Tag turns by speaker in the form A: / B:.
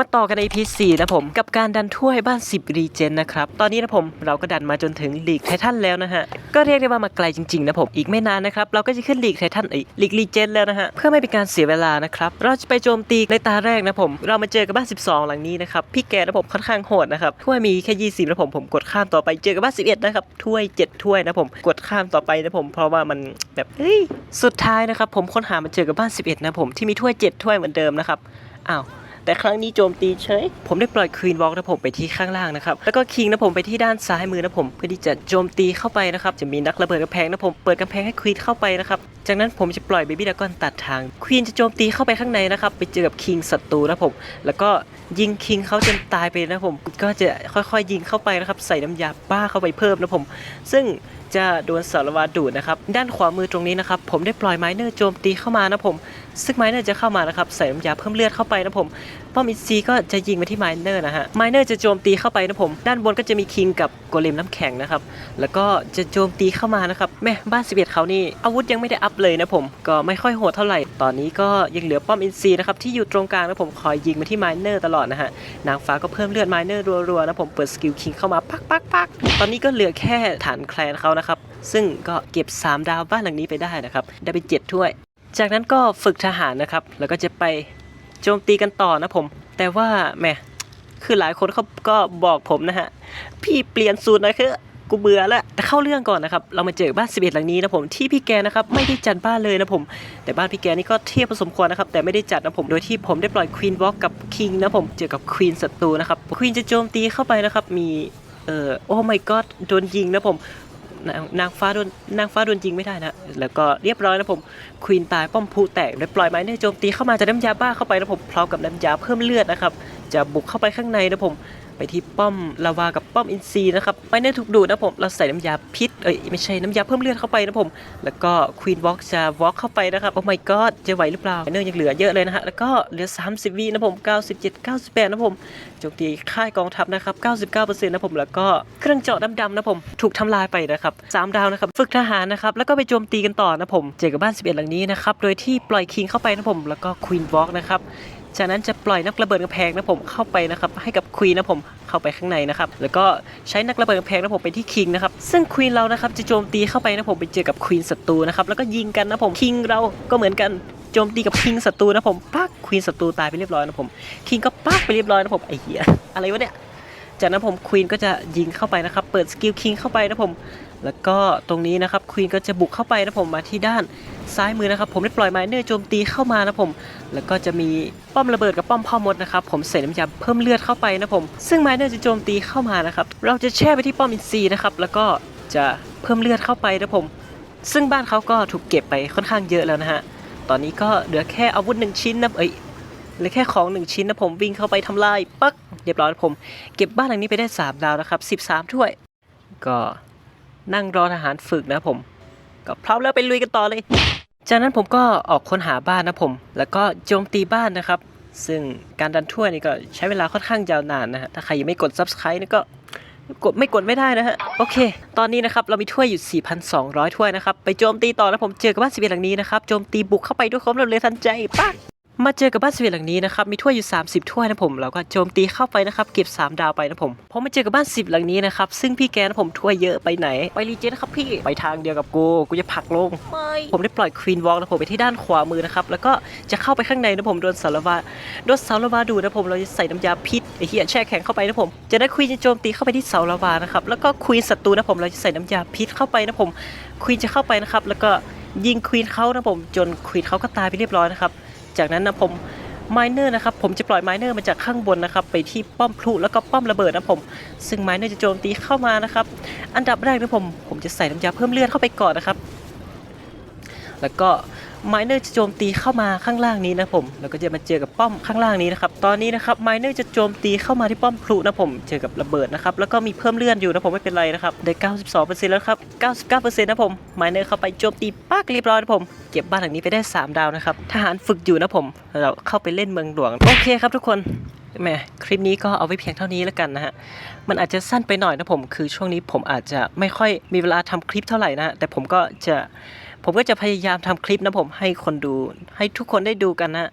A: มาต่อกันใน EP 4นะผมกับการดันถ้วยบ้าน 10 รีเจนนะครับ ตอนนี้นะผมเราก็ดันมาจนถึงลีกไททันแล้วนะฮะ ก็เรียกได้ว่ามาไกลจริงๆนะผม อีกไม่นานนะครับ เราก็จะขึ้นลีกไททันอ้ยลีกรีเจนแล้วนะฮะ เพื่อไม่เป็นการเสียเวลานะครับ เราจะไปโจมตีในตาแรกนะผม เรามาเจอกับบ้าน 12 หลังนี้นะครับ พี่แกนะผมค่อนข้างโหดนะครับ ถ้วยมีแค่ 20นะผม ผมกดข้ามต่อไป เจอกับบ้าน 11 นะครับ ถ้วย 7 ถ้วยนะผม กดข้ามต่อไปนะผม เพราะว่ามันแบบ เฮ้ย สุดท้ายนะครับผมค้นหามาเจอกับบ้าน 11 นะผม ที่มีถ้วย 7 ถ้วยเหมือนเดิมนะครับ อ้าว แต่ครั้งนี้โจมตีเฉย ผมได้ปล่อยควีนวอล์กนะผมไปที่ข้างล่างนะครับ แล้วก็คิงนะผมไปที่ด้านซ้ายมือนะผม เพื่อที่จะโจมตีเข้าไปนะครับ จะมีนักระเบิดกำแพงนะผม เปิดกำแพงให้ควีนเข้าไปนะครับ จากนั้นผมจะปล่อยเบบี้ดากอนตัดทาง ควีนจะโจมตีเข้าไปข้างในนะครับ ไปเจอกับคิงศัตรูนะผม แล้วก็ยิงคิงเขาจนตายไปนะผม ก็จะค่อยๆ ยิงเข้าไปนะครับ ใส่น้ำยาบ้าเข้าไปเพิ่มนะผม ซึ่ง จะโดนสารวาดูดนะครับ ด้านขวามือตรงนี้นะครับ ผมได้ปล่อยไมเนอร์โจมตีเข้ามานะผม ซึ่งไมเนอร์จะเข้ามานะครับ ใส่น้ำยาเพิ่มเลือดเข้าไปนะผม ป้อมอินซีก็จะยิงไปที่ไมเนอร์นะฮะ ไมเนอร์จะโจมตีเข้าไปนะผม ด้านบนก็จะมีคิงกับโกเลมน้ำแข็งนะครับ แล้วก็จะโจมตีเข้ามานะครับ แม่บ้านสิบเอ็ดเขานี่อาวุธยังไม่ได้อัพเลยนะผม ก็ไม่ค่อยโหดเท่าไหร่ ตอนนี้ก็ยังเหลือป้อมอินซีนะครับที่อยู่ตรงกลางนะผมคอยยิงมาที่ไมเนอร์ตลอดนะฮะ นางฟ้าก็เพิ่มเลือดไมเนอร์รัวๆนะผม เปิดสกิลคิงเข้ามาปักปักปักตอนนี้ก็เหลือแค่ฐานแคลนเขานะครับ ซึ่งก็เก็บ 3 ดาวบ้านหลังนี้ไปได้นะครับ ได้ไป 7 ถ้วย จากนั้นก็ฝึกทหารนะครับ แล้วก็จะไปโจมตีกันต่อนะผม แต่ว่าแหมคือหลายคนเขาก็บอกผมนะฮะ พี่เปลี่ยนสูตรนะคือกูเบื่อแล้วแต่เข้าเรื่องก่อนนะครับ เรามาเจอบ้าน 11 หลังนี้นะผมที่พี่แกนะครับไม่ได้จัดบ้านเลยนะผม แต่บ้านพี่แกนี่ก็เทียบผสมควรนะครับ แต่ไม่ได้จัดนะผมโดยที่ผมได้ปล่อยควีนวอล์กกับคิงนะผมเจอกับควีนศัตรูนะครับควีนจะโจมตีเข้าไปนะครับมีเอ่อโอ้ my god โดนยิงนะผม นางนางฟ้าโดนนางฟ้าโดนจริงไม่ได้นะ แล้วก็เรียบร้อยนะผมควีนตายป้อมพูแตกเลยปล่อยไม้เนี่ยโจมตีเข้ามาจะน้ำยาบ้าเข้าไปนะผมพร้อมกับน้ำยาเพิ่มเลือดนะครับ จะบุกเข้าไปข้างในนะผม ไปที่ป้อมลาวากับป้อมอินซีนะครับไม้เนี่ยถูกดูดนะผมเราใส่น้ำยาพิษเอ้ยไม่ใช่น้ำยาเพิ่มเลือดเข้าไปนะผม แล้วก็ควีนวอล์กจะวอล์กเข้าไปนะครับโอ้ my god จะไหวหรือเปล่าไมเนี่ยยังเหลือเยอะเลยนะฮะแล้วก็เหลือ 30วินะผม 97 98 นะผมโจมตีค่ายกองทัพนะครับ 99%นะผมแล้วก็เครื่องเจาะดำๆนะผมถูกทำลายไปนะครับ3ดาวนะครับฝึกทหารนะครับแล้วก็ไปโจมตีกันต่อนะผมเจอกับบ้าน 11 หลังนี้นะครับโดยที่ปล่อยคิงเข้าไปนะผมแล้วก็ควีนวอล์กนะครับ จากนั้นจะปล่อยนักระเบิดกำแพงนะผมเข้าไปนะครับให้กับควีนนะผมเข้าไปข้างในนะครับแล้วก็ใช้นักระเบิดกำแพงนะผมไปที่คิงนะครับซึ่งควีนเรานะครับจะโจมตีเข้าไปนะผมไปเจอกับควีนศัตรูนะครับแล้วก็ยิงกันนะผมคิงเราก็เหมือนกันโจมตีกับคิงศัตรูนะผมปักควีนศัตรูตายไปเรียบร้อยนะผมคิงก็ปักไปเรียบร้อยนะผมไอ้เหี้ยอะไรวะเนี่ยจากนั้นผมควีนก็จะยิงเข้าไปนะครับ เปิดสกิลคิงเข้าไปนะผม แล้วก็ตรงนี้นะครับควีนก็จะบุกเข้าไปนะผมมาที่ด้าน ซ้ายมือนะครับผมได้ปล่อยไมเนอร์โจมตีเข้ามานะผม แล้วก็จะมีป้อมระเบิดกับป้อมพ่อมดนะครับผมใส่น้ำยาเพิ่มเลือดเข้าไปนะผมซึ่งไมเนอร์จะโจมตีเข้ามานะครับเราจะแช่ไปที่ป้อมอินซีนะครับแล้วก็จะเพิ่มเลือดเข้าไปนะผม ซึ่งบ้านเขาก็ถูกเก็บไปค่อนข้างเยอะแล้วนะฮะตอนนี้ก็เหลือแค่อาวุธหนึ่งชิ้นนะเอ้ยเหลือแค่ของหนึ่งชิ้นนะผมวิ่งเข้าไปทำลายปักเรียบร้อยนะผม เก็บบ้านหลังนี้ไปได้สามดาวนะครับ 13 ถ้วย ก็นั่งรอทหารฝึกนะผม ก็พร้อมแล้วไปลุยกันต่อเลย จากนั้นผมก็ออกค้นหาบ้านนะผม แล้วก็โจมตีบ้านนะครับ ซึ่งการดันถ้วยนี่ก็ใช้เวลาค่อนข้างยาวนานนะฮะ ถ้าใครยังไม่กด subscribe นี่ก็กดไม่กดไม่ได้นะฮะ โอเค ตอนนี้นะครับ เรามีถ้วยอยู่ 4,200 ถ้วยนะครับ ไปโจมตีต่อนะผมเจอกับบ้านสิบเอ็ดหลังนี้นะครับ โจมตีบุกเข้าไปด้วยความรวเร็วทันใจปั๊บ มาเจอกับบ้านสวีทหลังนี้นะครับมีถ้วยอยู่ 30 ถ้วยนะผมเราก็โจมตีเข้าไปนะครับเก็บ 3 ดาวไปนะผมพอมาเจอกับบ้าน 10 หลังนี้นะครับซึ่งพี่แกนะผมถ้วยเยอะไปไหน ไปรีเจนนะครับพี่ไปทางเดียวกับกูกูจะผลักลงไม่ผมได้ปล่อยควีนวอล์กนะผมไปที่ด้านขวามือนะครับแล้วก็จะเข้าไปข้างในนะผมโดนสารวาโดนสารวาดูดนะผมเราจะใส่น้ำยาพิษไอเหี้ยแช่แข็งเข้าไปนะผมจะได้ควีนจะโจมตีเข้าไปที่เสาลาวานะครับแล้วก็ควีนศัตรูนะผมเราจะใส่น้ำยาพิษเข้าไปนะผมควีนจะเข้าไปนะครับแล้วก็ยิงควีนเขานะผมจนควีนเขาก็ตายไปเรียบร้อยนะครับ จากนั้นนะผมไมเนอร์นะครับผมจะปล่อยไมเนอร์มาจากข้างบนนะครับไปที่ป้อมพลุแล้วก็ป้อมระเบิดนะผม ซึ่งไมเนอร์จะโจมตีเข้ามานะครับ อันดับแรกนะผมผมจะใส่น้ำยาเพิ่มเลือดเข้าไปก่อนนะครับ แล้วก็ ไมเนอร์จะโจมตีเข้ามาข้างล่างนี้นะผมแล้วก็จะมาเจอกับป้อมข้างล่างนี้นะครับตอนนี้นะครับไมเนอร์จะโจมตีเข้ามาที่ป้อมพลุนะผมเจอกับระเบิดนะครับแล้วก็มีเพิ่มเลื่อดอยู่นะผมไม่เป็นไรนะครับได้ 92%แล้วครับ 99%นะผมไมเนอร์เข้าไปโจมตีปักเรียบร้อยนะผมเก็บบ้านหลังนี้ไปได้ 3 ดาวนะครับทหารฝึกอยู่นะผมเราเข้าไปเล่นเมืองหลวงโอเคครับทุกคนแหมคลิปนี้ก็เอาไว้เพียงเท่านี้แล้วกันนะฮะ มันอาจจะสั้นไปหน่อยนะผม คือช่วงนี้ผมอาจจะไม่ค่อยมีเวลาทำคลิปเท่าไหร่นะฮะแต่ผมก็จะ ผมก็จะพยายามทำคลิปนะผมให้คนดู ให้ทุกคนได้ดูกันนะ